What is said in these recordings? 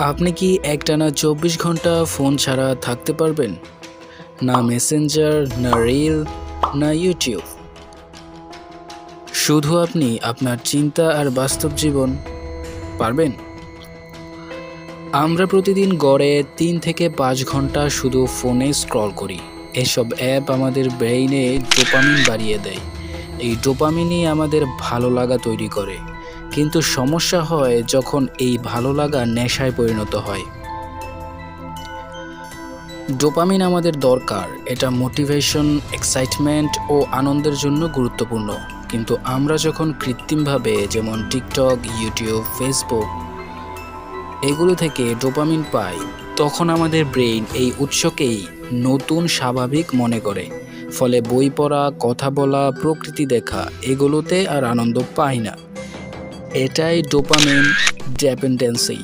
আপনি কি একটানা চব্বিশ ঘণ্টা ফোন ছাড়া থাকতে পারবেন? না মেসেঞ্জার না রিল না ইউটিউব শুধু আপনি আপনার চিন্তা আর বাস্তব জীবন পারবেন? আমরা প্রতিদিন গড়ে তিন থেকে পাঁচ ঘণ্টা শুধু ফোনে স্ক্রল করি। এসব অ্যাপ আমাদের ব্রেইনে ডোপামিন বাড়িয়ে দেয়। এই ডোপামিনই আমাদের ভালো লাগা তৈরি করে। কিন্তু সমস্যা হয় যখন এই ভালো লাগা নেশায় পরিণত হয়। ডোপামিন আমাদের দরকার। এটা মোটিভেশন এক্সাইটমেন্ট ও আনন্দের জন্য গুরুত্বপূর্ণ। কিন্তু আমরা যখন কৃত্রিমভাবে, যেমন টিকটক ইউটিউব ফেসবুক এগুলো থেকে ডোপামিন পাই, তখন আমাদের ব্রেইন এই উৎসকেই নতুন স্বাভাবিক মনে করে। ফলে বই পড়া, কথা বলা, প্রকৃতি দেখা, এগুলোতে আর আনন্দ পাই না। এটাই ডোপামিন ডেপেন্ডেন্সি।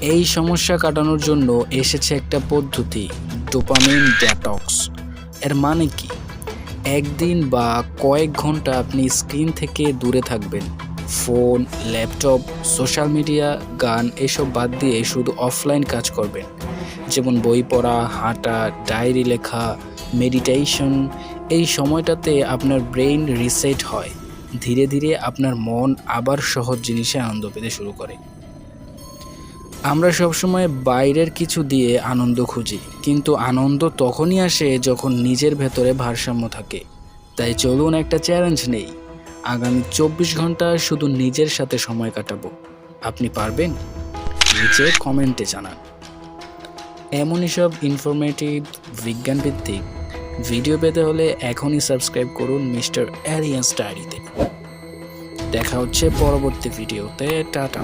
এই সমস্যা কাটানোর জন্য এসেছে একটা পদ্ধতি, ডোপামিন ডেটক্স। এর মানে কি? একদিন বা কয়েক ঘণ্টা আপনি স্ক্রিন থেকে দূরে থাকবেন। ফোন, ল্যাপটপ, সোশ্যাল মিডিয়া, গান, এসব বাদ দিয়ে শুধু অফলাইন কাজ করবেন। যেমন বই পড়া, হাঁটা, ডায়েরি লেখা, মেডিটেশন, এই সময়টাতে আপনার ব্রেইন রিসেট হয়। ধীরে ধীরে আপনার মন আবার সহজ জিনিসে আনন্দ পেতে শুরু করে। আমরা সবসময় বাইরের কিছু দিয়ে আনন্দ খুঁজি, কিন্তু আনন্দ তখনই আসে যখন নিজের ভেতরে ভারসাম্য থাকে। তাই চলুন একটা চ্যালেঞ্জ নেই। আগামী চব্বিশ ঘণ্টা শুধু নিজের সাথে সময় কাটাবো। আপনি পারবেন? নিচে কমেন্টে জানান। এমনই সব ইনফরমেটিভ বিজ্ঞানভিত্তিক ভিডিও পেতে হলে এখনই সাবস্ক্রাইব করুন মিস্টার অ্যালিয়ান্স ডায়েরিতে। দেখা হচ্ছে পরবর্তী ভিডিওতে টাটা।